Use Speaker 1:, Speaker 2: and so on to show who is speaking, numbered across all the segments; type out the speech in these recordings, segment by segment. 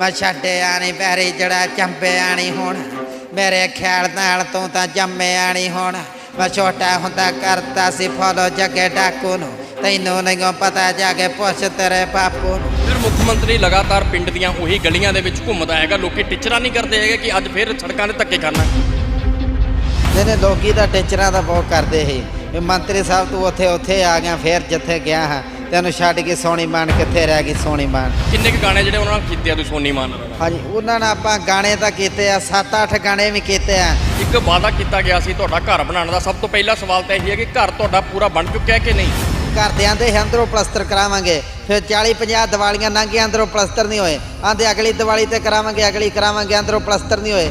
Speaker 1: ਮੈਂ ਛੱਡਿਆ ਨਹੀਂ ਪੈਰੀ ਜੜਾ ਚੰਪਿਆ ਨਹੀਂ ਹੁਣ। ਮੇਰੇ ਖਿਆਲ ਨਾਲ ਤੂੰ ਤਾਂ ਜੰਮਿਆ ਨਹੀਂ ਹੁਣ। ਮੈਂ ਛੋਟਾ ਹੁੰਦਾ ਕਰਤਾ ਸੀ ਫੋਲੋ ਜੱਗੇ ਡਾਕੂ ਨੂੰ। ਤੈਨੂੰ ਨਹੀਂ ਪਤਾ ਜਾ ਕੇ ਪੁੱਛ ਤੇਰੇ ਬਾਪੂ ਨੂੰ।
Speaker 2: ਫਿਰ ਮੁੱਖ ਮੰਤਰੀ ਲਗਾਤਾਰ ਪਿੰਡ ਦੀਆਂ ਉਹੀ ਗਲੀਆਂ ਦੇ ਵਿੱਚ ਘੁੰਮਦਾ ਹੈਗਾ। ਲੋਕੀ ਟਿਚਰਾਂ ਨਹੀਂ ਕਰਦੇ ਹੈਗੇ ਕਿ ਅੱਜ ਫਿਰ ਸੜਕਾਂ 'ਤੇ ਧੱਕੇ ਕਰਨਾ
Speaker 1: ਇਹਨੇ ਲੋਕੀ ਤਾਂ ਟੀਚਰਾਂ ਦਾ ਬਹੁਤ ਕਰਦੇ ਵੀ ਮੰਤਰੀ ਸਾਹਿਬ ਤੂੰ ਉੱਥੇ ਉੱਥੇ ਆ ਗਿਆ ਫੇਰ ਜਿੱਥੇ ਗਿਆ ਹਾਂ। ਤੈਨੂੰ ਛੱਡ ਕੇ ਸੋਨੀ ਮਾਨ ਕਿੱਥੇ ਰਹਿ ਗਈ ਸੋਨੀ ਮਾਨ
Speaker 2: ਕਿੰਨੇ ਕੁ ਗਾਣੇ ਜਿਹੜੇ ਉਹਨਾਂ ਨਾਲ ਕੀਤੇ ਆ ਤੁਸੀਂ ਸੋਨੀ ਮਾਨ ਨਾਲ?
Speaker 1: ਹਾਂਜੀ ਉਹਨਾਂ ਨਾਲ ਆਪਾਂ ਗਾਣੇ ਤਾਂ ਕੀਤੇ ਆ 7-8 ਗਾਣੇ ਵੀ ਕੀਤੇ ਆ।
Speaker 2: ਇੱਕ ਵਾਅਦਾ ਕੀਤਾ ਗਿਆ ਸੀ ਤੁਹਾਡਾ ਘਰ ਬਣਾਉਣ ਦਾ। ਸਭ ਤੋਂ ਪਹਿਲਾ ਸਵਾਲ ਤਾਂ ਇਹ ਹੈ ਕਿ ਘਰ ਤੁਹਾਡਾ ਪੂਰਾ ਬਣ ਚੁੱਕਿਆ ਕਿ ਨਹੀਂ?
Speaker 1: ਘਰਦਿਆਂ ਦੇ ਹੀ ਅੰਦਰੋਂ ਪਲਸਤਰ ਕਰਾਵਾਂਗੇ ਫਿਰ 40-50 ਦੀਵਾਲੀਆਂ ਲੰਘੀਆਂ ਅੰਦਰੋਂ ਪਲਸਤਰ ਨਹੀਂ ਹੋਏ। ਆਂਦੇ ਅਗਲੀ ਦੀਵਾਲੀ ਤੇ ਕਰਾਵਾਂਗੇ ਅਗਲੀ ਕਰਾਵਾਂਗੇ ਅੰਦਰੋਂ ਪਲਸਤਰ ਨਹੀਂ ਹੋਏ।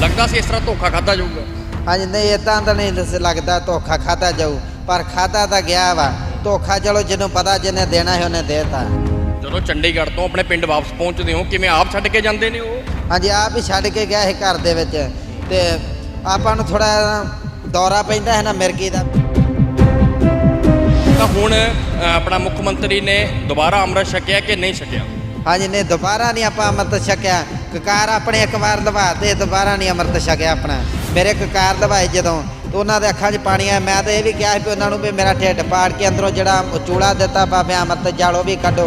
Speaker 2: ਲੱਗਦਾ ਸੀ ਇਸ ਤਰ੍ਹਾਂ ਧੋਖਾ ਖਾਦਾ ਜਾਊਗਾ।
Speaker 1: ਹਾਂਜੀ ਨਹੀਂ ਇਦਾਂ ਤਾਂ ਨਹੀਂ ਲੱਗਦਾ ਧੋਖਾ ਖਾਦਾ ਜਾਊ। ਪਰ ਖਾਦਾ ਤਾਂ ਗਿਆ ਵਾ। ਧੋਖਾ ਚਲੋ ਜਿਹਨੂੰ ਪਤਾ ਜਿਹਨੇ ਦੇਣਾ ਹੈ ਉਹਨੇ ਦੇਤਾ
Speaker 2: ਜਦੋਂ ਚੰਡੀਗੜ੍ਹ ਤੋਂ ਆਪਣੇ ਪਿੰਡ ਵਾਪਸ ਪਹੁੰਚਦੇ ਹੋ ਕਿਵੇਂ ਆਪ ਛੱਡ ਕੇ ਜਾਂਦੇ ਨੇ ਉਹ?
Speaker 1: ਹਾਂਜੀ ਆਪ ਹੀ ਛੱਡ ਕੇ ਗਿਆ ਸੀ ਘਰ ਦੇ ਵਿੱਚ। ਤੇ ਆਪਾਂ ਨੂੰ ਥੋੜਾ ਦੌਰਾ ਪੈਂਦਾ ਹੈ ਨਾ ਮਿਰਗੀ ਦਾ।
Speaker 2: ਤਾਂ ਹੁਣ ਆਪਣਾ ਮੁੱਖ ਮੰਤਰੀ ਨੇ ਦੁਬਾਰਾ ਅੰਮ੍ਰਿਤ ਛਕਿਆ ਕਿ ਨਹੀਂ ਛਕਿਆ?
Speaker 1: ਹਾਂਜੀ ਨਹੀਂ ਦੁਬਾਰਾ ਨਹੀਂ ਆਪਾਂ ਅੰਮ੍ਰਿਤ ਛਕਿਆ। ਕਕਾਰ ਆਪਣੇ ਇੱਕ ਵਾਰ ਲਵਾ ਤੇ ਦੁਬਾਰਾ ਨਹੀਂ ਅੰਮ੍ਰਿਤ ਛਕਿਆ ਆਪਣਾ। ਮੇਰੇ ਕਕਾਰ ਲਵਾਏ ਜਦੋਂ, ਤੇ ਉਹਨਾਂ ਦੇ ਅੱਖਾਂ 'ਚ ਪਾਣੀ ਆਇਆ। ਮੈਂ ਤਾਂ ਇਹ ਵੀ ਕਿਹਾ ਸੀ ਵੀ ਉਹਨਾਂ ਨੂੰ ਵੀ ਮੇਰਾ ਢਿੱਡ ਪਾੜ ਕੇ ਅੰਦਰੋਂ ਜਿਹੜਾ ਚੂੜਾ ਦਿੱਤਾ ਬਾਬੇ ਅੰਮ੍ਰਿਤ ਜਾਲੋ ਵੀ ਕੱਢੋ।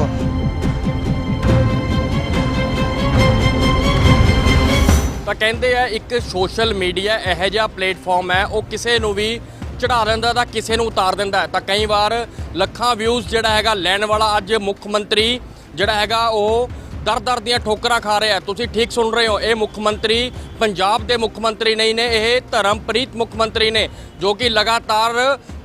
Speaker 2: ਤਾਂ ਕਹਿੰਦੇ ਆ, ਇੱਕ ਸੋਸ਼ਲ ਮੀਡੀਆ ਇਹੋ ਜਿਹਾ ਪਲੇਟਫਾਰਮ ਹੈ, ਉਹ ਕਿਸੇ ਨੂੰ ਵੀ ਚੜਾ ਦਿੰਦਾ ਤਾਂ ਕਿਸੇ ਨੂੰ ਉਤਾਰ ਦਿੰਦਾ ਤਾਂ ਕਈ ਵਾਰ ਲੱਖਾਂ ਵਿਊਜ਼ ਜਿਹੜਾ ਹੈਗਾ, ਲੈਣ ਵਾਲਾ ਅੱਜ ਮੁੱਖ ਮੰਤਰੀ ਜਿਹੜਾ ਹੈਗਾ, ਉਹ ਦਰ ਦਰ ਦੀਆਂ ਠੋਕਰਾਂ ਖਾ ਰਿਹਾ ਤੁਸੀਂ ਠੀਕ ਸੁਣ ਰਹੇ ਹੋ, ਇਹ ਮੁੱਖ ਮੰਤਰੀ, ਪੰਜਾਬ ਦੇ ਮੁੱਖ ਮੰਤਰੀ ਨਹੀਂ ਨੇ, ਇਹ ਧਰਮਪ੍ਰੀਤ ਮੁੱਖ ਮੰਤਰੀ ਨੇ, ਜੋ ਕਿ ਲਗਾਤਾਰ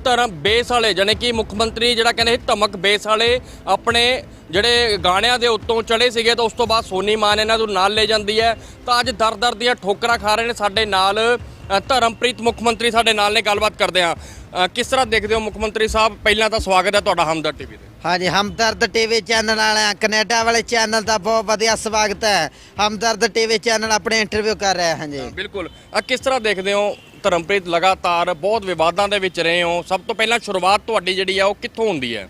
Speaker 2: ਧਰਮ ਬੇਸ ਵਾਲੇ, ਜਾਣੀ ਕਿ ਮੁੱਖ ਮੰਤਰੀ ਜਿਹੜਾ ਕਹਿੰਦੇ ਸੀ ਧਮਕ ਬੇਸ ਵਾਲੇ, ਆਪਣੇ ਜਿਹੜੇ ਗਾਣਿਆਂ ਦੇ ਉੱਤੋਂ ਚੜੇ ਸੀਗੇ, ਤਾਂ ਉਸ ਤੋਂ ਬਾਅਦ ਸੋਨੀ ਮਾਨ ਇਹਨਾਂ ਨੂੰ ਨਾਲ ਲੈ ਜਾਂਦੀ ਹੈ। ਤਾਂ ਅੱਜ ਦਰ ਦਰ ਦੀਆਂ ਠੋਕਰਾਂ ਖਾ ਰਹੇ ਨੇ ਸਾਡੇ ਨਾਲ ਧਰਮਪ੍ਰੀਤ ਮੁੱਖ ਮੰਤਰੀ ਸਾਡੇ ਨਾਲ ਨੇ, ਗੱਲਬਾਤ ਕਰਦੇ ਆ ਕਿਸ ਤਰ੍ਹਾਂ ਦੇਖਦੇ ਹੋ ਮੁੱਖ ਮੰਤਰੀ ਸਾਹਿਬ? ਪਹਿਲਾਂ ਤਾਂ ਸਵਾਗਤ ਹੈ ਤੁਹਾਡਾ ਹਮਦਰ ਟੀਵੀ ਤੇ।
Speaker 1: ਹਾਂਜੀ ਹਮਦਰਦ ਟੀਵੀ ਚੈਨਲ ਵਾਲਿਆਂ ਕੈਨੇਡਾ ਵਾਲੇ ਚੈਨਲ ਦਾ ਬਹੁਤ ਵਧੀਆ ਸਵਾਗਤ ਹੈ। ਹਮਦਰਦ ਟੀਵੀ ਚੈਨਲ ਆਪਣੇ ਇੰਟਰਵਿਊ ਕਰ ਰਿਹਾ ਹਾਂਜੀ
Speaker 2: ਬਿਲਕੁਲ। ਅ, ਕਿਸ ਤਰ੍ਹਾਂ ਦੇਖਦੇ ਹੋ ਧਰਮਪ੍ਰੀਤ? ਲਗਾਤਾਰ ਬਹੁਤ ਵਿਵਾਦਾਂ ਦੇ ਵਿੱਚ ਰਹੇ ਹੋ। ਸਭ ਤੋਂ ਪਹਿਲਾਂ ਸ਼ੁਰੂਆਤ ਤੁਹਾਡੀ ਜਿਹੜੀ ਆ ਉਹ ਕਿੱਥੋਂ ਹੁੰਦੀ ਹੈ?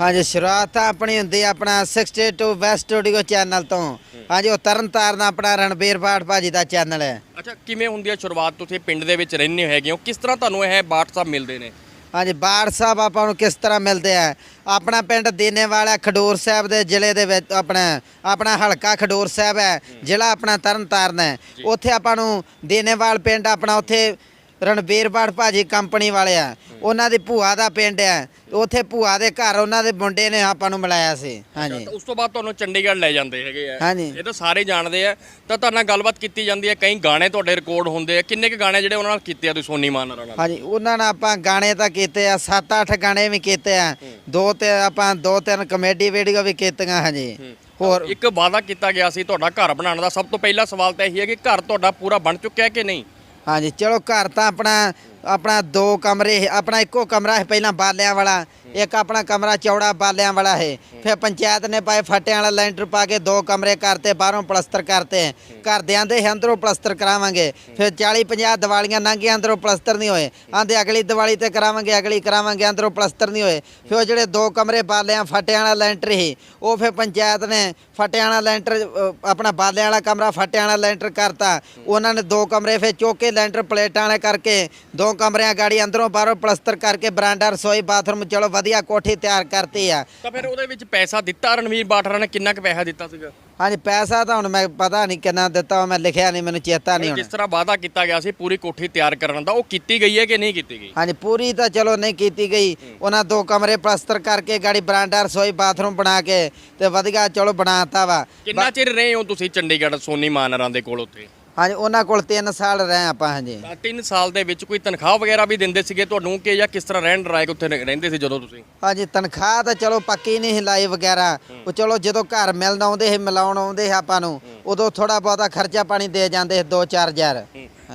Speaker 1: ਹਾਂਜੀ ਸ਼ੁਰੂਆਤ ਤਾਂ ਆਪਣੀ ਹੁੰਦੀ ਹੈ ਆਪਣਾ 62 ਵੈਸਟ ਸਟੂਡੀਓ ਚੈਨਲ ਤੋਂ। ਹਾਂਜੀ ਉਹ ਤਰਨ ਤਾਰਨ ਆਪਣਾ ਰਣਬੀਰ ਬਾਠ ਭਾਜੀ ਦਾ ਚੈਨਲ ਹੈ।
Speaker 2: ਅੱਛਾ ਕਿਵੇਂ ਹੁੰਦੀ ਹੈ ਸ਼ੁਰੂਆਤ? ਤੁਸੀਂ ਪਿੰਡ ਦੇ ਵਿੱਚ ਰਹਿੰਦੇ ਹੈਗੇ ਹੋ। ਕਿਸ ਤਰ੍ਹਾਂ ਤੁਹਾਨੂੰ ਇਹ ਬਾਟ ਸਾਹਿਬ ਮਿਲਦੇ ਨੇ?
Speaker 1: ਹਾਂਜੀ ਬਾੜ ਸਾਹਿਬ ਆਪਾਂ ਨੂੰ ਕਿਸ ਤਰ੍ਹਾਂ ਮਿਲਦੇ ਆ? ਆਪਣਾ ਪਿੰਡ ਦੀਨੇ ਵਾਲਾ ਖਡੂਰ ਸਾਹਿਬ ਦੇ ਜ਼ਿਲ੍ਹੇ ਦੇ ਵਿੱਚ ਆਪਣਾ ਆਪਣਾ ਹਲਕਾ ਖਡੂਰ ਸਾਹਿਬ ਹੈ ਜ਼ਿਲ੍ਹਾ ਆਪਣਾ ਤਰਨ ਤਾਰਨ ਹੈ ਉੱਥੇ ਆਪਾਂ ਨੂੰ ਦੀਨੇਵਾਲ ਪਿੰਡ ਆਪਣਾ ਉੱਥੇ ਰਣਬੀਰ ਬਾੜ ਭਾਜੀ ਕੰਪਨੀ ਵਾਲੇ ਆ। ਉਹਨਾਂ ਦੀ ਭੂਆ ਦਾ ਪਿੰਡ ਹੈ ਉੱਥੇ ਭੂਆ ਦੇ ਘਰ ਉਹਨਾਂ ਦੇ ਮੁੰਡੇ ਨੇ ਆਪਾਂ ਨੂੰ ਮਿਲਾਇਆ ਸੀ। ਹਾਂਜੀ।
Speaker 2: ਤਾਂ ਉਸ ਤੋਂ ਬਾਅਦ ਤੁਹਾਨੂੰ ਚੰਡੀਗੜ੍ਹ ਲੈ ਜਾਂਦੇ ਹੈਗੇ ਆ।
Speaker 1: ਹਾਂਜੀ।
Speaker 2: ਇਹ ਤਾਂ ਸਾਰੇ ਜਾਣਦੇ ਆ। ਤਾਂ ਤੁਹਾਡੇ ਨਾਲ ਗੱਲਬਾਤ ਕੀਤੀ ਜਾਂਦੀ ਹੈ ਕਈ ਗਾਣੇ ਤੁਹਾਡੇ ਰਿਕਾਰਡ ਹੁੰਦੇ ਆ। ਕਿੰਨੇ ਕੁ ਗਾਣੇ ਜਿਹੜੇ ਉਹਨਾਂ ਨਾਲ ਕੀਤੇ ਆ ਤੁਸੀਂ ਸੋਨੀ ਮਾਨ ਨਾਲ?
Speaker 1: ਹਾਂਜੀ ਉਹਨਾਂ ਨਾਲ ਆਪਾਂ ਗਾਣੇ ਤਾਂ ਕੀਤੇ ਆ। 7-8 ਗਾਣੇ ਵੀ ਕੀਤੇ ਆ। ਦੋ ਤੇ ਆਪਾਂ ਦੋ ਤਿੰਨ ਕਮੇਡੀ ਵੀਡੀਓ ਵੀ ਕੀਤੀਆਂ ਹਾਂਜੀ। ਹੋਰ
Speaker 2: ਇੱਕ ਵਾਅਦਾ ਕੀਤਾ ਗਿਆ ਸੀ ਤੁਹਾਡਾ ਘਰ ਬਣਾਉਣ ਦਾ। ਸਭ ਤੋਂ ਪਹਿਲਾ ਸਵਾਲ ਤਾਂ ਇਹੀ ਹੈ ਕਿ ਘਰ ਤੁਹਾਡਾ ਪੂਰਾ ਬਣ ਚੁੱਕਿਆ ਕਿ ਨਹੀਂ?
Speaker 1: ਹਾਂਜੀ ਚਲੋ ਘਰ ਤਾਂ ਆਪਣਾ ਆਪਣਾ ਦੋ ਕਮਰੇ ਆਪਣਾ ਇੱਕੋ ਕਮਰਾ ਹੈ ਪਹਿਲਾਂ ਬਾਲਿਆਂ ਵਾਲਾ, ਇੱਕ ਆਪਣਾ ਕਮਰਾ ਚੌੜਾ ਬਾਲਿਆਂ ਵਾਲਾ ਹੈ। ਫਿਰ ਪੰਚਾਇਤ ਨੇ ਪਾਏ ਫਟਿਆਂ ਵਾਲਾ ਲੈਂਟਰ ਪਾ ਕੇ ਦੋ ਕਮਰੇ ਕਰਤੇ, ਬਾਹਰੋਂ ਪਲਸਤਰ ਕਰਤੇ। ਘਰਦਿਆਂ ਦੇ ਹੀ ਅੰਦਰੋਂ ਪਲਸਤਰ ਕਰਾਵਾਂਗੇ। ਫਿਰ 40 50 ਦੀਵਾਲੀਆਂ ਲੰਘੀਆਂ, ਅੰਦਰੋਂ ਪਲਸਤਰ ਨਹੀਂ ਹੋਏ। ਆਂਦੇ ਅਗਲੀ ਦੀਵਾਲੀ ਤੇ ਕਰਾਵਾਂਗੇ, ਅਗਲੀ ਕਰਾਵਾਂਗੇ, ਅੰਦਰੋਂ ਪਲਸਤਰ ਨਹੀਂ ਹੋਏ। ਫਿਰ ਉਹ ਜਿਹੜੇ ਦੋ ਕਮਰੇ ਬਾਲਿਆਂ, ਫਟਿਆਂ ਵਾਲਾ ਲੈਂਟਰ ਸੀ, ਉਹ ਫਿਰ ਪੰਚਾਇਤ ਨੇ ਫਟਿਆਂ ਵਾਲਾ ਲੈਂਟਰ ਆਪਣਾ ਬਾਲਿਆਂ ਵਾਲਾ ਕਮਰਾ ਫਟਿਆਂ ਵਾਲਾ ਲੈਂਟਰ ਕਰਤਾ। ਉਹਨਾਂ ਨੇ ਦੋ ਕਮਰੇ ਫਿਰ ਚੁੱਕ ਲੈਂਟਰ ਪਲੇਟਾਂ ਵਾਲੇ ਕਰਕੇ ਦੋ ਕਮਰਿਆਂ ਗਾੜੀ ਅੰਦਰੋਂ ਬਾਹਰੋਂ ਪਲਸਤਰ ਕਰਕੇ ਬਰਾਂਡਾ ਰਸੋਈ ਬਾਥਰੂਮ ਚਲੋ ਵਧੀਆ ਕੋਠੀ ਤਿਆਰ ਕਰਤੀ ਆ।
Speaker 2: ਤਾਂ ਫਿਰ ਉਹਦੇ ਵਿੱਚ ਪੈਸਾ ਦਿੱਤਾ ਰਣਵੀਰ ਬਾਠਰਾ ਨੇ? ਕਿੰਨਾ ਕੁ ਪੈਸਾ ਦਿੱਤਾ ਸੀਗਾ?
Speaker 1: ਹਾਂਜੀ ਪੈਸਾ ਤਾਂ ਹੁਣ ਮੈਂ ਪਤਾ ਨਹੀਂ ਕਿੰਨਾ ਦਿੱਤਾ ਮੈਂ ਲਿਖਿਆ ਨਹੀਂ ਮੈਨੂੰ ਚੇਤਾ ਨਹੀਂ ਹੁਣ।
Speaker 2: ਜਿਸ ਤਰ੍ਹਾਂ ਵਾਅਦਾ ਕੀਤਾ ਗਿਆ ਸੀ ਪੂਰੀ ਕੋਠੀ ਤਿਆਰ ਕਰਨ ਦਾ ਉਹ ਕੀਤੀ ਗਈ ਹੈ ਕਿ ਨਹੀਂ ਕੀਤੀ ਗਈ?
Speaker 1: ਹਾਂਜੀ ਪੂਰੀ ਤਾਂ ਚਲੋ ਨਹੀਂ ਕੀਤੀ ਗਈ। ਉਹਨਾਂ ਦੋ ਕਮਰੇ ਪਲਸਤਰ ਕਰਕੇ ਗਾੜੀ ਬਰਾਂਡਾ ਰਸੋਈ ਬਾਥਰੂਮ ਬਣਾ ਕੇ ਤੇ ਵਧੀਆ ਚਲੋ ਬਣਾਤਾ ਵਾ।
Speaker 2: ਕਿੰਨਾ ਚਿਰ ਰਹੇ ਹੋ ਤੁਸੀਂ ਚੰਡੀਗੜ੍ਹ ਸੋਨੀ ਮਾਨਰਾਂ ਦੇ ਕੋਲ ਉੱਥੇ?
Speaker 1: ਹਾਂਜੀ ਉਹਨਾਂ ਕੋਲ 3 ਸਾਲ ਰਹੇ ਆਪਾਂ ਹਾਂਜੀ।
Speaker 2: ਤਾਂ 3 ਸਾਲ ਦੇ ਵਿੱਚ ਕੋਈ ਤਨਖਾਹ ਵਗੈਰਾ ਵੀ ਦਿੰਦੇ ਸੀਗੇ ਤੁਹਾਨੂੰ ਕਿ ਜਾਂ ਕਿਸ ਤਰ੍ਹਾਂ ਰਹਿਣ ਰਾਇਕ ਉੱਥੇ ਰਹਿ- ਰਹਿੰਦੇ ਸੀ ਜਦੋਂ ਤੁਸੀਂ?
Speaker 1: ਹਾਂਜੀ ਤਨਖਾਹ ਤਾਂ ਚਲੋ ਪੱਕੀ ਨਹੀਂ ਸੀ ਲਾਈ ਵਗੈਰਾ। ਉਹ ਚਲੋ ਜਦੋਂ ਘਰ ਮਿਲਣ ਆਉਂਦੇ ਸੀ ਮਿਲਾਉਣ ਆਉਂਦੇ ਸੀ ਆਪਾਂ ਨੂੰ ਉਦੋਂ ਥੋੜਾ ਬਹੁਤਾ ਖਰਚਾ ਪਾਣੀ ਦੇ ਜਾਂਦੇ 2-4000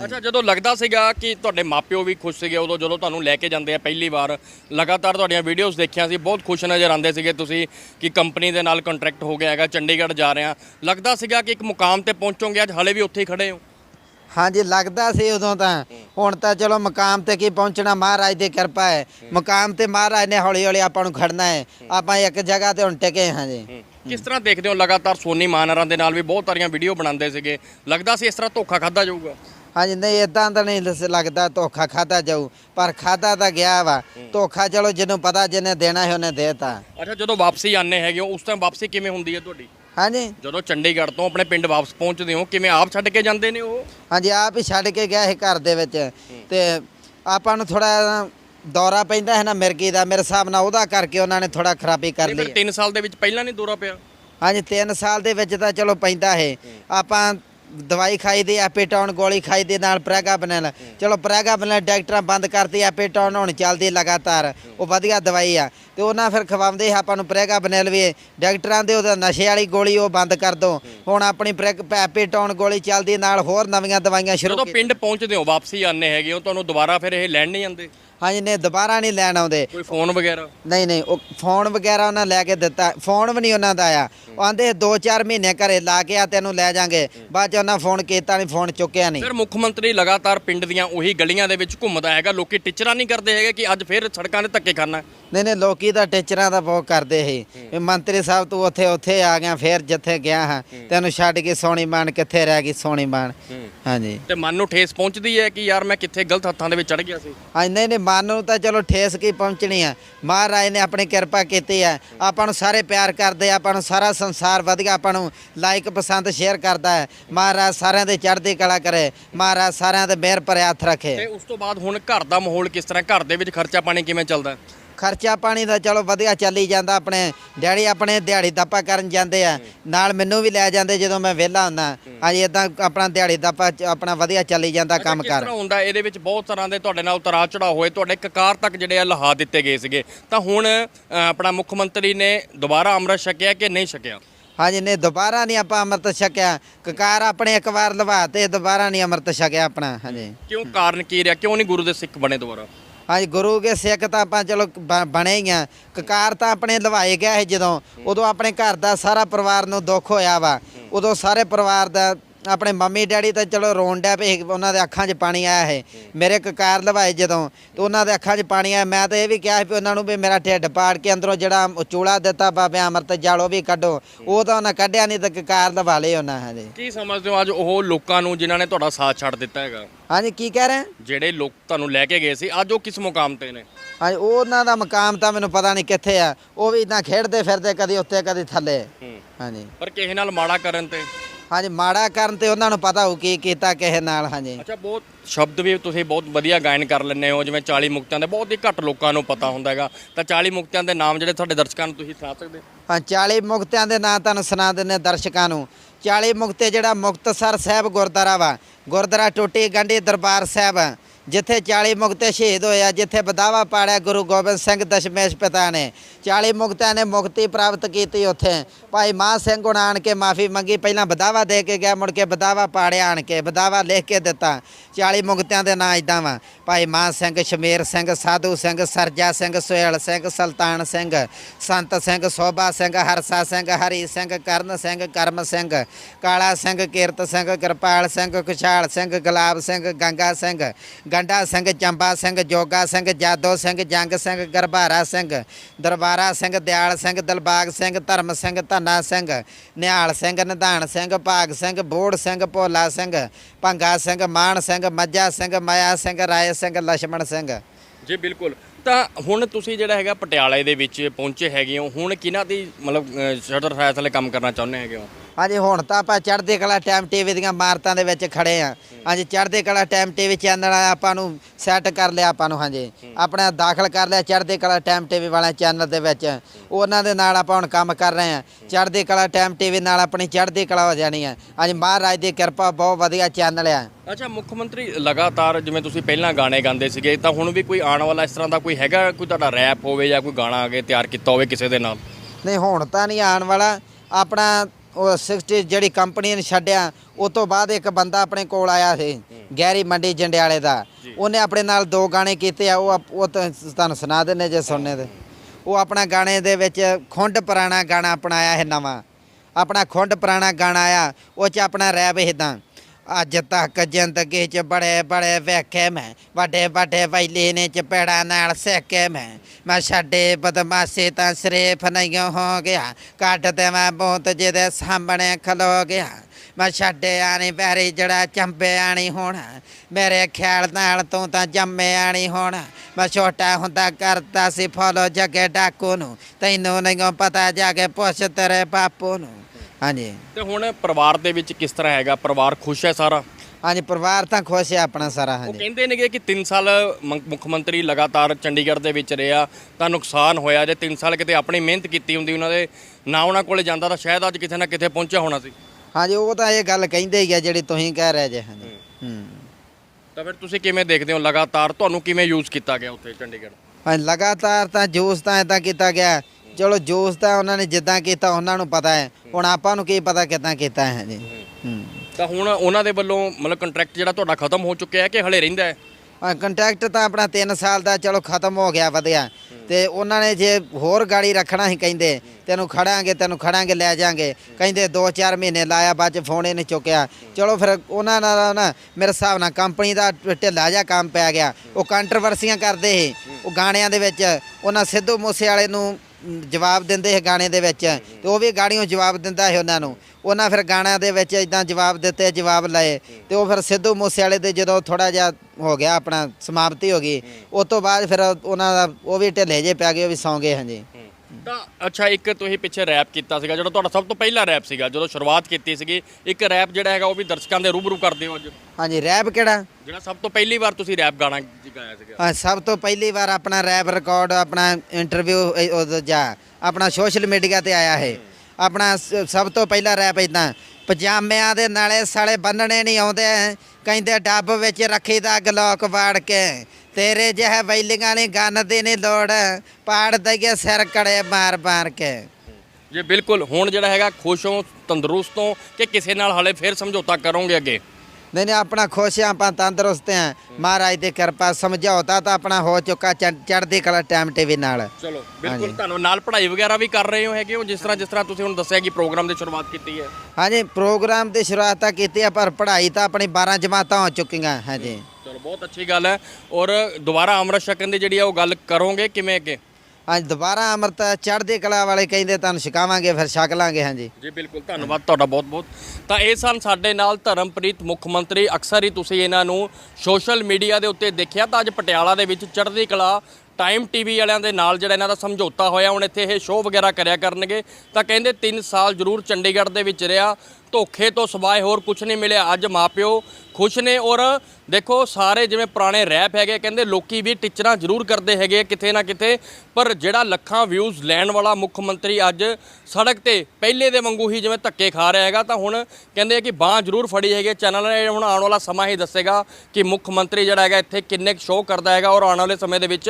Speaker 2: ਅੱਛਾ ਜਦੋਂ ਲੱਗਦਾ ਸੀਗਾ ਕਿ ਤੁਹਾਡੇ ਮਾਪਿਓ ਵੀ ਖੁਸ਼ ਸੀਗੇ ਉਦੋਂ ਜਦੋਂ ਤੁਹਾਨੂੰ ਲੈ ਕੇ ਜਾਂਦੇ ਆ ਪਹਿਲੀ ਵਾਰ ਲਗਾਤਾਰ ਤੁਹਾਡੀਆਂ ਵੀਡੀਓਜ਼ ਦੇਖੀਆਂ ਸੀ ਬਹੁਤ ਖੁਸ਼ ਨਜ਼ਰ ਆਉਂਦੇ ਸੀਗੇ ਤੁਸੀਂ ਕਿ ਕੰਪਨੀ ਦੇ ਨਾਲ ਕੰਟਰੈਕਟ ਹੋ ਗਿਆ ਹੈਗਾ ਚੰਡੀਗੜ੍ਹ ਜਾ ਰਹੇ ਆ। ਲੱਗਦਾ ਸੀਗਾ ਕਿ ਇੱਕ ਮੁਕਾਮ ਤੇ ਪਹੁੰਚੋਗੇ ਅੱਜ ਹਲੇ ਵੀ ਉੱਥੇ ਹੀ ਖੜੇ ਹੋ?
Speaker 1: ਹਾਂਜੀ ਲੱਗਦਾ ਸੀ ਉਦੋਂ ਤਾਂ। ਹੁਣ ਤਾਂ ਚਲੋ ਮਕਾਮ ਤੇ ਕੀ ਪਹੁੰਚਣਾ ਮਹਾਰਾਜ ਦੀ ਕਿਰਪਾ ਹੈ। ਮਕਾਮ ਤੇ ਮਹਾਰਾਜ ਨੇ ਹੌਲੀ ਹੌਲੀ ਆਪਾਂ ਨੂੰ ਖੜਨਾ ਹੈ। ਆਪਾਂ ਇੱਕ ਜਗ੍ਹਾ ਤੇ ਹੁਣ ਟਿਕੇ ਹਾਂ ਜੀ।
Speaker 2: ਕਿਸ ਤਰ੍ਹਾਂ ਦੇਖਦੇ ਹੋ ਲਗਾਤਾਰ ਸੋਨੀ ਮਾਨਰਾਂ ਦੇ ਨਾਲ ਵੀ ਬਹੁਤ ਸਾਰੀਆਂ ਵੀਡੀਓ ਬਣਾਉਂਦੇ ਸੀਗੇ। ਲੱਗਦਾ ਸੀ ਇਸ ਤਰ੍ਹਾਂ ਧੋਖਾ ਖਾਦਾ ਜਾਊਗਾ?
Speaker 1: ਹਾਂਜੀ ਨਹੀਂ ਇਦਾਂ ਤਾਂ ਨਹੀਂ ਲਸ- ਲੱਗਦਾ ਧੋਖਾ ਖਾਦਾ ਜਾਊ ਪਰ ਖਾਦਾ ਤਾਂ ਗਿਆ ਵਾ। ਧੋਖਾ ਚਲੋ ਜਿਹਨੂੰ ਪਤਾ ਜਿਹਨੇ ਦੇਣਾ ਹੈ ਉਹਨੇ ਦੇਤਾ।
Speaker 2: ਅੱਛਾ ਜਦੋਂ ਵਾਪਸੀ ਆਨੇ ਹੈਗੇ ਹੋ ਉਸ ਟਾਈਮ ਵਾਪਸੀ ਕਿਵੇਂ ਹੁੰਦੀ ਹੈ ਤੁਹਾਡੀ?
Speaker 1: ਹਾਂਜੀ।
Speaker 2: ਜਦੋਂ ਚੰਡੀਗੜ੍ਹ ਤੋਂ ਆਪਣੇ ਪਿੰਡ ਵਾਪਸ ਪਹੁੰਚਦੇ ਹੋ ਕਿਵੇਂ ਆਪ ਛੱਡ ਕੇ ਜਾਂਦੇ ਨੇ ਉਹ?
Speaker 1: ਹਾਂਜੀ ਆਪ ਹੀ ਛੱਡ ਕੇ ਗਿਆ ਸੀ ਘਰ ਦੇ ਵਿੱਚ। ਤੇ ਆਪਾਂ ਨੂੰ ਥੋੜਾ ਦੌਰਾ ਪੈਂਦਾ ਹੈ ਨਾ ਮਿਰਗੀ ਦਾ ਮੇਰੇ ਹਿਸਾਬ ਨਾਲ ਉਹਦਾ ਕਰਕੇ ਉਹਨਾਂ ਨੇ ਥੋੜਾ ਖਰਾਬੀ ਕਰ ਲਈ
Speaker 2: 3 ਸਾਲ ਦੇ ਵਿੱਚ ਪਹਿਲਾਂ ਨਹੀਂ ਦੌਰਾ ਪਿਆ?
Speaker 1: ਹਾਂਜੀ 3 ਸਾਲ ਦੇ ਵਿੱਚ ਤਾਂ ਚਲੋ ਪੈਂਦਾ ਹੈ। ਆਪਾਂ ਦਵਾਈ ਖਾਈ ਦੀ ਐਪੀਟਾਉਨ ਗੋਲੀ ਖਾਈ ਦੀ ਨਾਲ ਪ੍ਰੈਗਾ ਬਨਲ ਚਲੋ ਪ੍ਰੈਗਾ ਬਨਲ ਡਾਕਟਰਾਂ ਬੰਦ ਕਰਤੀ ਐਪੀਟਾਉਨ ਹੁਣ ਚੱਲਦੀ ਲਗਾਤਾਰ। ਉਹ ਵਧੀਆ ਦਵਾਈ ਆ। ਤੇ ਉਹਨਾਂ ਫਿਰ ਖਵਾਉਂਦੇ ਆਪਾਂ ਨੂੰ ਪ੍ਰੈਗਾ ਬਨਲ ਵੀ। ਡਾਕਟਰਾਂ ਦੇ ਉਹਦਾ ਨਸ਼ੇ ਵਾਲੀ ਗੋਲੀ ਉਹ ਬੰਦ ਕਰ ਦੋ। ਹੁਣ ਆਪਣੀ ਐਪੀਟਾਉਨ ਗੋਲੀ ਚੱਲਦੀ ਨਾਲ ਹੋਰ ਨਵੀਆਂ ਦਵਾਈਆਂ ਸ਼ੁਰੂ
Speaker 2: ਜਦੋਂ ਪਿੰਡ ਪਹੁੰਚਦੇ ਹੋ ਵਾਪਸੀ ਆਨੇ ਹੈਗੇ ਹੋ ਤੁਹਾਨੂੰ ਦੁਬਾਰਾ ਫਿਰ ਇਹ ਲੈਣ ਨਹੀਂ ਆਉਂਦੇ?
Speaker 1: ਹਾਂਜੀ ਨੇ ਦੁਬਾਰਾ ਨਹੀਂ ਲੈਣ ਆਉਂਦੇ।
Speaker 2: ਕੋਈ ਫੋਨ ਵਗੈਰਾ?
Speaker 1: ਨਹੀਂ ਨਹੀਂ ਉਹ ਫੋਨ ਵਗੈਰਾ ਉਹਨਾਂ ਲੈ ਕੇ ਦਿੱਤਾ। ਫੋਨ ਵੀ ਨਹੀਂ ਉਹਨਾਂ ਦਾ ਆਇਆ। ਉਹ ਆਂਦੇ 2-4 ਮਹੀਨੇ ਘਰੇ ਲਾ ਕੇ ਆ ਤੈਨੂੰ ਲੈ ਜਾਾਂਗੇ। ਬਾਅਦ ਚ ਉਹਨਾਂ ਫੋਨ ਕੀਤਾ ਨਹੀਂ ਫੋਨ ਚੁੱਕਿਆ ਨਹੀਂ।
Speaker 2: ਫਿਰ ਮੁੱਖ ਮੰਤਰੀ ਲਗਾਤਾਰ ਪਿੰਡ ਦੀਆਂ ਉਹੀ ਗਲੀਆਂ ਦੇ ਵਿੱਚ ਘੁੰਮਦਾ ਹੈਗਾ। ਲੋਕੀ ਟਿਚਰਾਂ ਨਹੀਂ ਕਰਦੇ ਹੈਗੇ ਕਿ ਅੱਜ ਫਿਰ ਸੜਕਾਂ ਦੇ ਧੱਕੇ ਖਾਣਾ
Speaker 1: ਨਹੀਂ ਨਹੀਂ ਲੋਕੀ ਤਾਂ ਟੀਚਰਾਂ ਦਾ ਬਹੁਤ ਕਰਦੇ ਸੀ। ਮੰਤਰੀ ਸਾਹਿਬ ਤੂੰ ਉੱਥੇ ਉੱਥੇ ਆ ਗਿਆ ਫੇਰ ਜਿੱਥੇ ਗਿਆ ਹਾਂ ਤੈਨੂੰ ਛੱਡ ਕੇ ਸੋਣੀ ਮਾਨ ਕਿੱਥੇ ਰਹਿ ਗਈ ਸੋਣੀ ਮਾਨ ਹਾਂਜੀ।
Speaker 2: ਤੇ ਮਨ ਨੂੰ ਠੇਸ ਪਹੁੰਚਦੀ ਹੈ ਕਿ ਯਾਰ ਮੈਂ ਕਿੱਥੇ ਗਲਤ ਹੱਥਾਂ ਦੇ ਵਿੱਚ ਚੜ ਗਿਆ ਸੀ?
Speaker 1: ਹਾਂਜੀ ਨਹੀਂ ਨਹੀਂ ਮਨ ਨੂੰ ਤਾਂ ਚਲੋ ਠੇਸ ਕੀ ਪਹੁੰਚਣੀ ਆ। ਮਹਾਰਾਜ ਨੇ ਆਪਣੀ ਕਿਰਪਾ ਕੀਤੀ ਆ। ਆਪਾਂ ਨੂੰ ਸਾਰੇ ਪਿਆਰ ਕਰਦੇ ਆ, ਆਪਾਂ ਨੂੰ ਸਾਰਾ ਸੰਸਾਰ ਵਧੀਆ, ਆਪਾਂ ਨੂੰ ਲਾਈਕ ਪਸੰਦ ਸ਼ੇਅਰ ਕਰਦਾ ਹੈ। ਮਹਾਰਾਜ ਸਾਰਿਆਂ ਦੇ ਚੜ੍ਹਦੀ ਕਲਾ ਕਰੇ। ਮਹਾਰਾਜ ਸਾਰਿਆਂ ਦੇ ਮਿਹਰ ਭਰਿਆ ਹੱਥ ਰੱਖੇ।
Speaker 2: ਤੇ ਉਸ ਤੋਂ ਬਾਅਦ ਹੁਣ ਘਰ ਦਾ ਮਾਹੌਲ ਕਿਸ ਤਰ੍ਹਾਂ? ਘਰ ਦੇ ਵਿੱਚ ਖਰਚਾ ਪਾਣੀ ਕਿਵੇਂ ਚੱਲਦਾ?
Speaker 1: ਖਰਚਾ ਪਾਣੀ ਦਾ ਚਲੋ ਵਧੀਆ ਚੱਲੀ ਜਾਂਦਾ ਆਪਣੇ ਡੈਡੀ ਆਪਣੇ ਦਿਹਾੜੀ ਦਾਪਾ ਕਰਨ ਜਾਂਦੇ ਆ। ਨਾਲ ਮੈਨੂੰ ਵੀ ਲੈ ਜਾਂਦੇ ਜਦੋਂ ਮੈਂ ਵਿਹਲਾ ਹੁੰਦਾ। ਹਾਂਜੀ ਇਦਾਂ ਆਪਣਾ ਦਿਹਾੜੀ ਦਾਪਾ ਚ- ਆਪਣਾ ਵਧੀਆ ਚੱਲੀ ਜਾਂਦਾ ਕੰਮ
Speaker 2: ਕਿਸ
Speaker 1: ਕਰ।
Speaker 2: ਤਰ੍ਹਾਂ ਹੁੰਦਾ ਇਹਦੇ ਵਿੱਚ ਬਹੁਤ ਤਰ੍ਹਾਂ ਦੇ ਤੁਹਾਡੇ ਨਾਲ ਉਤਰਾਅ ਚੜਾ ਹੋਏ ਤੁਹਾਡੇ ਕਕਾਰ ਤੱਕ ਜਿਹੜੇ ਆ ਲਹਾ ਦਿੱਤੇ ਗਏ ਸੀਗੇ। ਤਾਂ ਹੁਣ ਅ, ਆਪਣਾ ਮੁੱਖ ਮੰਤਰੀ ਨੇ ਦੁਬਾਰਾ ਅੰਮ੍ਰਿਤ ਛਕਿਆ ਕਿ ਨਹੀਂ ਛਕਿਆ?
Speaker 1: ਹਾਂਜੀ ਨੇ ਦੁਬਾਰਾ ਨਹੀਂ ਆਪਾਂ ਅੰਮ੍ਰਿਤ ਛਕਿਆ। ਕਕਾਰ ਆਪਣੇ ਇੱਕ ਵਾਰ ਲਵਾ ਤੇ ਦੁਬਾਰਾ ਨਹੀਂ ਅੰਮ੍ਰਿਤ ਛਕਿਆ ਆਪਣਾ ਹਾਂਜੀ।
Speaker 2: ਕਿਉਂ ਕਾਰਨ ਕੀ ਰਿਹਾ? ਕਿਉਂ ਨਹੀਂ ਗੁਰੂ ਦੇ ਸਿੱਖ ਬਣੇ ਦੁਬਾਰਾ?
Speaker 1: ਹਾਂਜੀ ਗੁਰੂ ਕੇ ਸਿੱਖ ਤਾਂ ਆਪਾਂ ਚਲੋ ਬ- ਬਣੇ ਹੀ ਆ। ਕਕਾਰ ਤਾਂ ਆਪਣੇ ਲਵਾਏ ਗਿਆ ਸੀ ਜਦੋਂ। ਉਦੋਂ ਆਪਣੇ ਘਰ ਦਾ ਸਾਰਾ ਪਰਿਵਾਰ ਨੂੰ ਦੁੱਖ ਹੋਇਆ ਵਾ। ਉਦੋਂ ਸਾਰੇ ਪਰਿਵਾਰ ਦਾ ਆਪਣੇ ਮੰਮੀ ਡੈਡੀ ਤਾਂ ਚਲੋ ਰੋਣ ਡਿਆ ਪਏ ਉਹਨਾਂ ਦੇ ਅੱਖਾਂ 'ਚ ਪਾਣੀ ਆਇਆ ਹੈ ਮੇਰੇ ਕਕਾਰ ਲਵਾਏ ਜਦੋਂ ਤੇ ਉਹਨਾਂ ਦੇ ਅੱਖਾਂ 'ਚ ਪਾਣੀ ਆਇਆ। ਮੈਂ ਤਾਂ ਇਹ ਵੀ ਕਿਹਾ ਸੀ ਵੀ ਉਹਨਾਂ ਨੂੰ ਵੀ ਮੇਰਾ ਢਿੱਡ ਪਾੜ ਕੇ ਅੰਦਰੋਂ ਜਿਹੜਾ ਚੂਲਾ ਦਿੱਤਾ ਬਾਬੇ ਅਮਰਤ ਜਾਲੋ ਵੀ ਕੱਢੋ। ਉਹ ਤਾਂ ਉਹਨਾਂ ਕੱਢਿਆ ਨਹੀਂ ਤਾਂ ਕਕਾਰ ਲਵਾ ਲਏ ਉਹਨਾਂ ਹਾਂਜੀ
Speaker 2: ਕੀ ਸਮਝਦੇ ਹੋ ਅੱਜ ਉਹ ਲੋਕਾਂ ਨੂੰ ਜਿਨ੍ਹਾਂ ਨੇ ਤੁਹਾਡਾ ਸਾਥ ਛੱਡ ਦਿੱਤਾ ਹੈਗਾ?
Speaker 1: ਹਾਂਜੀ ਕੀ ਕਹਿ ਰਹੇ?
Speaker 2: ਜਿਹੜੇ ਲੋਕ ਤੁਹਾਨੂੰ ਲੈ ਕੇ ਗਏ ਸੀ ਅੱਜ ਉਹ ਕਿਸ ਮੁਕਾਮ ਤੇ ਨੇ?
Speaker 1: ਹਾਂਜੀ ਉਹਨਾਂ ਦਾ ਮਕਾਮ ਤਾਂ ਮੈਨੂੰ ਪਤਾ ਨਹੀਂ ਕਿੱਥੇ ਆ। ਉਹ ਵੀ ਇਦਾਂ ਖੇਡਦੇ ਫਿਰਦੇ ਕਦੀ ਉੱਤੇ ਕਦੀ ਥੱਲੇ। ਹਾਂਜੀ।
Speaker 2: ਪਰ ਕਿਸੇ ਨਾਲ ਮਾੜਾ ਕਰਨ ਤੇ?
Speaker 1: ਹਾਂਜੀ ਮਾੜਾ ਕਰਨ ਤੇ ਉਹਨਾਂ ਨੂੰ ਪਤਾ ਹੋ ਕੀ ਕੀਤਾ ਕਿਸੇ ਨਾਲ ਹਾਂਜੀ।
Speaker 2: ਅੱਛਾ ਬਹੁਤ ਸ਼ਬਦ ਵੀ ਤੁਸੀਂ ਬਹੁਤ ਵਧੀਆ ਗਾਇਨ ਕਰ ਲੈਂਦੇ ਹੋ ਜਿਵੇਂ 40 ਮੁਕਤਿਆਂ ਦੇ ਬਹੁਤ ਹੀ ਘੱਟ ਲੋਕਾਂ ਨੂੰ ਪਤਾ ਹੁੰਦਾ ਹੈਗਾ। ਤਾਂ 40 ਮੁਕਤਿਆਂ ਦੇ ਨਾਮ ਜਿਹੜੇ ਤੁਹਾਡੇ ਦਰਸ਼ਕਾਂ ਨੂੰ ਤੁਸੀਂ ਸੁਣਾ ਸਕਦੇ ਹੋ?
Speaker 1: ਹਾਂ 40 ਮੁਕਤਿਆਂ ਦੇ ਨਾਂ ਤੁਹਾਨੂੰ ਸੁਣਾ ਦਿੰਦੇ ਦਰਸ਼ਕਾਂ ਨੂੰ। 40 ਮੁਕਤੇ ਜਿਹੜਾ ਮੁਕਤਸਰ ਸਾਹਿਬ ਗੁਰਦੁਆਰਾ ਵਾ ਗੁਰਦੁਆਰਾ ਟੋਟੀ ਗੰਢੀ ਦਰਬਾਰ ਸਾਹਿਬ। ਜਿੱਥੇ 40 ਮੁਕਤੇ ਸ਼ਹੀਦ ਹੋਇਆ ਜਿੱਥੇ ਬਦਾਵਾ ਪਾੜਿਆ ਗੁਰੂ ਗੋਬਿੰਦ ਸਿੰਘ ਦਸ਼ਮੇਸ਼ ਪਿਤਾ ਨੇ। 40 ਮੁਕਤਿਆਂ ਨੇ ਮੁਕਤੀ ਪ੍ਰਾਪਤ ਕੀਤੀ ਉੱਥੇ। ਭਾਈ ਮਾਨ ਸਿੰਘ ਹੁਣ ਆਣ ਕੇ ਮਾਫੀ ਮੰਗੀ, ਪਹਿਲਾਂ ਬਦਾਵਾ ਦੇ ਕੇ ਗਿਆ, ਮੁੜ ਕੇ ਬਦਾਵਾ ਪਾੜਿਆ, ਆਣ ਕੇ ਬਦਾਵਾ ਲਿਖ ਕੇ ਦਿੱਤਾ। 40 ਮੁਕਤਿਆਂ ਦੇ ਨਾਂ ਇਦਾਂ ਵਾ, ਭਾਈ ਮਾਨ ਸਿੰਘ, ਸ਼ਮੀਰ ਸਿੰਘ, ਸਾਧੂ ਸਿੰਘ, ਸਰਜਾ ਸਿੰਘ, ਸੁਹੇਲ ਸਿੰਘ, ਸੁਲਤਾਨ ਸਿੰਘ, ਸੰਤ ਸਿੰਘ, ਸੋਭਾ ਸਿੰਘ, ਹਰਸਾ ਸਿੰਘ, ਹਰੀ ਸਿੰਘ, ਕਰਨ ਸਿੰਘ, ਕਰਮ ਸਿੰਘ, ਕਾਲਾ ਸਿੰਘ, ਕੀਰਤ ਸਿੰਘ, ਕਿਰਪਾਲ ਸਿੰਘ, ਖੁਸ਼ਹਾਲ ਸਿੰਘ, ਗੁਲਾਬ ਸਿੰਘ, ਗੰਗਾ ਸਿੰਘ ਗੰਡਾ ਸਿੰਘ, ਚੰਬਾ ਸਿੰਘ, ਜੋਗਾ ਸਿੰਘ, ਜਾਦੋ ਸਿੰਘ, ਜੰਗ ਸਿੰਘ ਗਰਭਾਰਾ ਸਿੰਘ, ਦਰਬਾਰਾ ਸਿੰਘ, ਦਿਆਲ ਸਿੰਘ, ਦਿਲਬਾਗ ਸਿੰਘ, ਧਰਮ ਸਿੰਘ, ਧੰਨਾ ਸਿੰਘ, ਨਿਹਾਲ ਸਿੰਘ, ਨਿਧਾਨ ਸਿੰਘ, ਭਾਗ ਸਿੰਘ, ਬੋੜ ਸਿੰਘ, ਭੋਲਾ ਸਿੰਘ, ਭੰਗਾ ਸਿੰਘ, ਮਾਨ ਸਿੰਘ ਮੱਜਾ ਸਿੰਘ, ਮਾਇਆ ਸਿੰਘ, ਰਾਏ ਸਿੰਘ, ਲਛਮਣ ਸਿੰਘ।
Speaker 2: ਜੀ, ਬਿਲਕੁਲ। ਤਾਂ ਹੁਣ ਤੁਸੀਂ ਜਿਹੜਾ ਹੈਗਾ ਪਟਿਆਲੇ ਦੇ ਵਿੱਚ ਪਹੁੰਚੇ ਹੈਗੇ ਹੋ। ਹੁਣ ਕਿਹਨਾਂ ਦੀ ਮਤਲਬ ਸ਼ਟਰ ਫਾਇਰ ਕੰਮ ਕਰਨਾ ਚਾਹੁੰਦੇ ਹੈਗੇ ਹੋ?
Speaker 1: ਹਾਂਜੀ ਹੁਣ ਤਾਂ ਆਪਾਂ ਚੜ੍ਹਦੇ ਕਲਾ ਟਾਈਮ ਟੀਵੀ ਦੀਆਂ ਮਾਰਤਾਂ ਦੇ ਵਿੱਚ ਖੜੇ ਆ। ਹਾਂਜੀ ਚੜ੍ਹਦੇ ਕਲਾ ਟਾਈਮ ਟੀਵੀ ਚੈਨਲ ਆ ਆਪਾਂ ਨੂੰ ਸੈੱਟ ਕਰ ਲਿਆ ਆਪਾਂ ਨੂੰ ਹਾਂਜੀ। ਆਪਣਾ ਦਾਖਲ ਕਰ ਲਿਆ ਚੜ੍ਹਦੇ ਕਲਾ ਟਾਈਮ ਟੀਵੀ ਵਾਲਾ ਚੈਨਲ ਦੇ ਵਿੱਚ। ਉਹਨਾਂ ਦੇ ਨਾਲ ਆਪਾਂ ਹੁਣ ਕੰਮ ਕਰ ਰਹੇ ਆ। ਚੜ੍ਹਦੇ ਕਲਾ ਟਾਈਮ ਟੀਵੀ ਨਾਲ ਆਪਣੀ ਚੜ੍ਹਦੀ ਕਲਾ ਹੋ ਜਾਣੀ ਆ। ਹਾਂਜੀ ਮਹਾਰਾਜ ਦੀ ਕਿਰਪਾ ਬਹੁਤ ਵਧੀਆ ਚੈਨਲ ਆ।
Speaker 2: ਅੱਛਾ ਮੁੱਖ ਮੰਤਰੀ ਲਗਾਤਾਰ ਜਿਵੇਂ ਤੁਸੀਂ ਪਹਿਲਾਂ ਗਾਣੇ ਗਾਉਂਦੇ ਸੀਗੇ ਤਾਂ ਹੁਣ ਵੀ ਕੋਈ ਆਉਣ ਵਾਲਾ ਇਸ ਤਰ੍ਹਾਂ ਦਾ ਕੋਈ ਹੈਗਾ? ਕੋਈ ਤੁਹਾਡਾ ਰੈਪ ਹੋਵੇ ਜਾਂ ਕੋਈ ਗਾਣਾ ਅਗੇ ਤਿਆਰ ਕੀਤਾ ਹੋਵੇ ਕਿਸੇ ਦੇ ਨਾਲ?
Speaker 1: ਨਹੀਂ ਹੁਣ ਤਾਂ ਨਹੀਂ ਆਉਣ ਵਾਲਾ। ਆਪਣਾ ਉਹ 60 ਜਿਹੜੀ ਕੰਪਨੀ ਨੇ ਛੱਡਿਆ ਉਸ ਤੋਂ ਬਾਅਦ ਇੱਕ ਬੰਦਾ ਆਪਣੇ ਕੋਲ ਆਇਆ ਸੀ ਗੈਰੀ ਮੰਡੀ ਜੰਡਿਆਲੇ ਦਾ। ਉਹਨੇ ਆਪਣੇ ਨਾਲ ਦੋ ਗਾਣੇ ਕੀਤੇ ਆ ਉਹ ਉਹ ਤੁਹਾਨੂੰ ਸੁਣਾ ਦਿੰਨੇ ਜੇ ਸੁਣਨੇ ਤੇ ਉਹ ਆਪਣਾ ਗਾਣੇ ਦੇ ਵਿੱਚ ਖੁੰਡ ਪੁਰਾਣਾ ਗਾਣਾ ਆਪਣਾ ਆਇਆ ਹੈ ਨਵਾਂ। ਆਪਣਾ ਖੁੰਡ ਪੁਰਾਣਾ ਗਾਣਾ ਆਇਆ ਉਹ ਚ ਆਪਣਾ ਰੈਪ ਇਦਾਂ ਅੱਜ ਤੱਕ ਜ਼ਿੰਦਗੀ 'ਚ ਬੜੇ ਬੜੇ ਵੇਖੇ ਮੈਂ, ਵੱਡੇ ਵੱਡੇ ਵੈਲੀ ਨੇ ਚਪੇੜਾ ਨਾਲ ਸੇਕੇ ਮੈਂ। ਮੈਂ ਛੱਡੇ ਬਦਮਾਸ਼ੀ ਤਾਂ ਸਿਰਫ ਨਹੀਂ ਹੋ ਗਿਆ, ਕੱਢ ਦੇਵਾਂ ਬਹੁਤ ਜਿਹਦੇ ਸਾਹਮਣੇ ਖਲੋ ਗਿਆ। ਮੈਂ ਛੱਡੇ ਆਣੀ ਪੈਰੀ ਜਿਹੜਾ ਚੰਬੇ ਆਣੀ ਹੋਣਾ, ਮੇਰੇ ਖਿਆਲ ਨਾਲ ਤੂੰ ਤਾਂ ਜੰਮੇ ਆਣੀ ਹੋਣਾ। ਮੈਂ ਛੋਟਾ ਹੁੰਦਾ ਕਰਦਾ ਸੀ ਫੋਲੋ ਜਗੇ ਡਾਕੂ ਨੂੰ, ਤੈਨੂੰ ਨਹੀਂ ਪਤਾ ਜਾ ਕੇ ਪੁੱਛ ਤੇਰੇ ਬਾਪੂ ਨੂੰ। ਹਾਂਜੀ।
Speaker 2: ਤੇ ਹੁਣ ਪਰਿਵਾਰ ਦੇ ਵਿੱਚ ਕਿਸ ਤਰ੍ਹਾਂ ਹੈਗਾ? ਪਰਿਵਾਰ ਖੁਸ਼ ਹੈ ਸਾਰਾ?
Speaker 1: ਹਾਂਜੀ ਪਰਿਵਾਰ ਤਾਂ ਖੁਸ਼ ਹੈ ਆਪਣਾ ਸਾਰਾ
Speaker 2: ਉਹ
Speaker 1: ਹਾਂਜੀ।
Speaker 2: ਕਹਿੰਦੇ ਨੇਗੇ ਕਿ 3 ਸਾਲ ਮ- ਮੁੱਖ ਮੰਤਰੀ ਲਗਾਤਾਰ ਚੰਡੀਗੜ੍ਹ ਦੇ ਵਿੱਚ ਰਿਹਾ ਤਾਂ ਨੁਕਸਾਨ ਹੋਇਆ। ਜੇ 3 ਸਾਲ ਕਿਤੇ ਆਪਣੀ ਮਿਹਨਤ ਕੀਤੀ ਹੁੰਦੀ ਉਹਨਾਂ ਦੇ ਨਾ ਉਹਨਾਂ ਕੋਲੇ ਜਾਂਦਾ ਤਾਂ ਸ਼ਾਇਦ ਅੱਜ ਕਿਤੇ ਨਾ ਕਿਤੇ ਪਹੁੰਚਿਆ ਹੋਣਾ ਸੀ।
Speaker 1: ਹਾਂਜੀ ਉਹ ਤਾਂ ਇਹ ਗੱਲ ਕਹਿੰਦੇ ਹੀ ਆ ਜਿਹੜੀ ਤੁਸੀਂ ਕਹਿ ਰਹੇ ਜੇ ਹਾਂਜੀ। ਹੂੰ।
Speaker 2: ਤਾਂ ਫਿਰ ਤੁਸੀਂ ਕਿਵੇਂ ਦੇਖਦੇ ਹੋ? ਲਗਾਤਾਰ ਤੁਹਾਨੂੰ ਕਿਵੇਂ ਯੂਜ਼ ਕੀਤਾ ਗਿਆ ਉੱਥੇ ਚੰਡੀਗੜ੍ਹ?
Speaker 1: ਹਾਂਜੀ ਲਗਾਤਾਰ ਤਾਂ ਜੂਸ ਤਾਂ ਇਦਾਂ ਕੀਤਾ ਗਿਆ ਚਲੋ ਜੂਸ ਤਾਂ ਉਹਨਾਂ ਨੇ ਜਿੱਦਾਂ ਕੀਤਾ ਉਹਨਾਂ ਨੂੰ ਪਤਾ ਹੈ। ਹੁਣ ਆਪਾਂ ਨੂੰ ਕੀ ਪਤਾ ਕਿੱਦਾਂ ਕੀਤਾ ਹੈ ਜੀ। ਹੂੰ।
Speaker 2: ਤਾਂ ਹੁਣ ਉਹਨਾਂ ਦੇ ਵੱਲੋਂ ਮਤਲਬ ਕੰਟਰੈਕਟ ਜਿਹੜਾ ਤੁਹਾਡਾ ਖਤਮ ਹੋ ਚੁੱਕਿਆ ਹੈ ਕਿ ਹਲੇ ਰਹਿੰਦਾ ਹੈ?
Speaker 1: ਕੰਟੈਕਟ ਤਾਂ ਆਪਣਾ 3 ਸਾਲ ਦਾ ਚਲੋ ਖਤਮ ਹੋ ਗਿਆ ਵਧੀਆ। ਤੇ ਉਹਨਾਂ ਨੇ ਜੇ ਹੋਰ ਗਾੜੀ ਰੱਖਣਾ ਹੀ ਕਹਿੰਦੇ ਤੈਨੂੰ ਖੜਾਂਗੇ ਤੈਨੂੰ ਖੜਾਂਗੇ ਲੈ ਜਾਾਂਗੇ। ਕਹਿੰਦੇ 2-4 ਮਹੀਨੇ ਲਾਇਆ ਬਾਅਦ ਚ ਫੋਨ ਨਹੀਂ ਚੁੱਕਿਆ। ਚਲੋ ਫਿਰ ਉਹਨਾਂ ਨਾਲ ਨਾ ਮੇਰੇ ਹਿਸਾਬ ਨਾਲ ਕੰਪਨੀ ਦਾ ਢਿੱਲਾ ਜਿਹਾ ਕੰਮ ਪੈ ਗਿਆ। ਉਹ ਕੰਟਰੋਵਰਸੀਆਂ ਕਰਦੇ ਸੀ। ਉਹ ਗਾਣਿਆਂ ਦੇ ਵਿੱਚ ਉਹਨਾਂ ਸਿੱਧੂ ਮੂਸੇ ਵਾਲੇ ਨੂੰ ਜਵਾਬ ਦਿੰਦੇ ਸੀ ਗਾਣੇ ਦੇ ਵਿੱਚ ਤੇ ਉਹ ਵੀ ਗਾੜੀਆਂ ਜਵਾਬ ਦਿੰਦਾ ਸੀ ਉਹਨਾਂ ਨੂੰ। ਉਹਨਾਂ ਫਿਰ ਗਾਣਿਆਂ ਦੇ ਵਿੱਚ ਇਦਾਂ ਜਵਾਬ ਦਿੱਤੇ ਜਵਾਬ ਲਏ ਤੇ ਉਹ ਫਿਰ ਸਿੱਧੂ ਮੂਸੇ ਵਾਲੇ ਦੇ ਜਦੋਂ ਥੋੜਾ ਜਿਹਾ ਹੋ ਗਿਆ ਆਪਣਾ ਸਮਾਪਤੀ ਹੋ ਗਈ ਉਸ ਤੋਂ ਬਾਅਦ ਫਿਰ ਉਹਨਾਂ ਦਾ ਉਹ ਵੀ ਢਿੱਲੇ ਜੇ ਪੈ ਗਏ ਉਹ ਵੀ ਸੌਂ ਗਏ ਹਾਂਜੀ।
Speaker 2: ਤਾਂ ਅੱਛਾ ਇੱਕ ਤੁਸੀਂ ਪਿੱਛੇ ਰੈਪ ਕੀਤਾ ਸੀਗਾ ਜਿਹੜਾ ਤੁਹਾਡਾ ਸਭ ਤੋਂ ਪਹਿਲਾ ਰੈਪ ਸੀਗਾ ਜਦੋਂ ਸ਼ੁਰੂਆਤ ਕੀਤੀ ਸੀਗੀ ਇੱਕ ਰੈਪ ਜਿਹੜਾ ਹੈਗਾ ਉਹ ਵੀ ਦਰਸ਼ਕਾਂ ਦੇ ਰੂਬਰੂ ਕਰਦੇ ਹੋ ਅੱਜ?
Speaker 1: ਹਾਂਜੀ ਰੈਪ ਕਿਹੜਾ?
Speaker 2: ਜਿਹੜਾ ਸਭ ਤੋਂ ਪਹਿਲੀ ਵਾਰ ਤੁਸੀਂ ਰੈਪ ਗਾਣਾ ਗਾਇਆ ਸੀਗਾ।
Speaker 1: ਹਾਂ ਸਭ ਤੋਂ ਪਹਿਲੀ ਵਾਰ ਆਪਣਾ ਰੈਪ ਰਿਕਾਰਡ ਆਪਣਾ ਇੰਟਰਵਿਊ ਜਾ ਆਪਣਾ ਸੋਸ਼ਲ ਮੀਡੀਆ ਤੇ ਆਇਆ ਹੈ ਆਪਣਾ ਸਭ ਤੋਂ ਪਹਿਲਾ ਰੈਪ ਇਦਾਂ ਪਜਾਮਿਆਂ ਦੇ ਨਾਲੇ ਸਾਲੇ ਬੰਨਣੇ ਨਹੀਂ ਆਉਂਦੇ ਕਹਿੰਦੇ ਡੱਬ ਵਿੱਚ ਰੱਖੀਦਾ ਗਲੋਕ ਵਾੜ ਕੇ। ਤੇਰੇ ਜਿਹਾ ਵੈਲੀਆਂ ਨੇ ਗੰਨ ਦੀ ਨਹੀਂ ਲੋੜ, ਪਾੜ ਦਈਏ ਸਿਰ ਕੜੇ ਮਾਰ ਮਾਰ ਕੇ।
Speaker 2: ਜੀ, ਬਿਲਕੁਲ। ਹੁਣ ਜਿਹੜਾ ਹੈਗਾ ਖੁਸ਼ ਹੋ, ਤੰਦਰੁਸਤ ਹੋ ਕਿ ਕਿਸੇ ਨਾਲ ਹਲੇ ਫਿਰ ਸਮਝੌਤਾ ਕਰੋਗੇ ਅੱਗੇ।
Speaker 1: ਆਪਣਾ ਖੁਸ਼ ਹਾਂ ਆਪਾਂ ਤੰਦਰੁਸਤ ਹਾਂ ਮਹਾਰਾਜ ਦੀ ਕਿਰਪਾ ਸਮਝੌਤਾ ਤਾਂ ਆਪਣਾ ਹੋ ਚੁੱਕਾ ਚੜ੍ਹ- ਚੜ੍ਹਦੀ ਕਲਾ ਟਾਈਮ ਟੀਵੀ ਨਾਲ
Speaker 2: ਚਲੋ ਬਿਲਕੁਲ ਤੁਹਾਨੂੰ ਨਾਲ ਪੜ੍ਹਾਈ ਵਗੈਰਾ ਵੀ ਕਰ ਰਹੇ ਹੋ ਹੈਗੇ ਹੋ ਜਿਸ ਤਰ੍ਹਾਂ ਜਿਸ ਤਰ੍ਹਾਂ ਤੁਸੀਂ ਹੁਣ ਦੱਸਿਆ ਕਿ ਪ੍ਰੋਗਰਾਮ ਦੀ ਸ਼ੁਰੂਆਤ ਕੀਤੀ ਹੈ
Speaker 1: ਹਾਂਜੀ ਪ੍ਰੋਗਰਾਮ ਦੀ ਸ਼ੁਰੂਆਤ ਤਾਂ ਕੀਤੀ ਹੈ ਪਰ ਪੜ੍ਹਾਈ ਤਾਂ ਆਪਣੀ 12 ਜਮਾਤਾਂ ਹੋ ਚੁੱਕੀਆਂ ਹਾਂਜੀ
Speaker 2: ਚਲੋ ਬਹੁਤ ਅੱਛੀ ਗੱਲ ਹੈ ਔਰ ਦੁਬਾਰਾ ਅੰਮ੍ਰਿਤ ਛਕਣ ਦੀ ਜਿਹੜੀ ਆ ਉਹ ਗੱਲ ਕਰੋਗੇ ਕਿਵੇਂ ਅੱਗੇ
Speaker 1: ਹਾਂਜੀ ਦੁਬਾਰਾ ਅੰਮ੍ਰਿਤ ਚੜ੍ਹਦੀ ਕਲਾ ਵਾਲੇ ਕਹਿੰਦੇ ਤੁਹਾਨੂੰ ਛਕਾਵਾਂਗੇ, ਫਿਰ ਛਕ ਲਾਂਗੇ, ਹਾਂਜੀ।
Speaker 2: ਜੀ, ਬਿਲਕੁਲ, ਧੰਨਵਾਦ ਤੁਹਾਡਾ ਬਹੁਤ ਬਹੁਤ। ਤਾਂ ਇਹ ਸਨ ਸਾਡੇ ਨਾਲ ਧਰਮਪ੍ਰੀਤ ਮੁੱਖ ਮੰਤਰੀ। ਅਕਸਰ ਹੀ ਤੁਸੀਂ ਇਹਨਾਂ ਨੂੰ ਸੋਸ਼ਲ ਮੀਡੀਆ ਦੇ ਉੱਤੇ ਦੇਖਿਆ ਤਾਂ ਅੱਜ ਪਟਿਆਲਾ ਦੇ ਵਿੱਚ ਚੜ੍ਹਦੀ ਕਲਾ ਟਾਈਮ ਟੀਵੀ ਵਾਲਿਆਂ ਦੇ ਨਾਲ ਜਿਹੜਾ ਇਹਨਾਂ ਦਾ ਸਮਝੌਤਾ ਹੋਇਆ, ਹੁਣ ਇੱਥੇ ਇਹ ਸ਼ੋਅ ਵਗੈਰਾ ਕਰਿਆ ਕਰਨਗੇ, ਤਾਂ ਕਹਿੰਦੇ 3 ਸਾਲ ਜ਼ਰੂਰ ਚੰਡੀਗੜ੍ਹ ਦੇ ਵਿੱਚ ਰਿਹਾ, ਧੋਖੇ ਤੋਂ ਸਿਵਾਏ ਹੋਰ ਕੁਝ ਨਹੀਂ ਮਿਲਿਆ। ਅੱਜ ਮਾਪਿਓ ਖੁਸ਼ ਨੇ ਔਰ ਦੇਖੋ, ਸਾਰੇ ਜਿਵੇਂ ਪੁਰਾਣੇ ਰੈਪ ਹੈਗੇ, ਕਹਿੰਦੇ ਲੋਕੀ ਵੀ ਟੀਚਰਾਂ ਜ਼ਰੂਰ ਕਰਦੇ ਹੈਗੇ ਕਿਤੇ ਨਾ ਕਿਤੇ, ਪਰ ਜਿਹੜਾ ਲੱਖਾਂ ਵਿਊਜ਼ ਲੈਣ ਵਾਲਾ ਮੁੱਖ ਮੰਤਰੀ ਅੱਜ ਸੜਕ ਤੇ ਪਹਿਲੇ ਦੇ ਵਾਂਗੂ ਹੀ ਜਿਵੇਂ ਧੱਕੇ ਖਾ ਰਿਹਾ ਹੈਗਾ, ਤਾਂ ਹੁਣ ਕਹਿੰਦੇ ਕਿ ਬਾਹ ਜ਼ਰੂਰ ਫੜੀ ਹੈਗੇ ਚੈਨਲ ਨੇ ਹੁਣ ਆਉਣ ਵਾਲਾ ਸਮਾਂ ਹੀ ਦੱਸੇਗਾ ਕਿ ਮੁੱਖ ਮੰਤਰੀ ਜਿਹੜਾ ਹੈਗਾ ਇੱਥੇ ਕਿੰਨੇ ਸ਼ੋਅ ਕਰਦਾ ਹੈਗਾ ਔਰ ਆਉਣ ਵਾਲੇ ਸਮੇਂ ਦੇ ਵਿੱਚ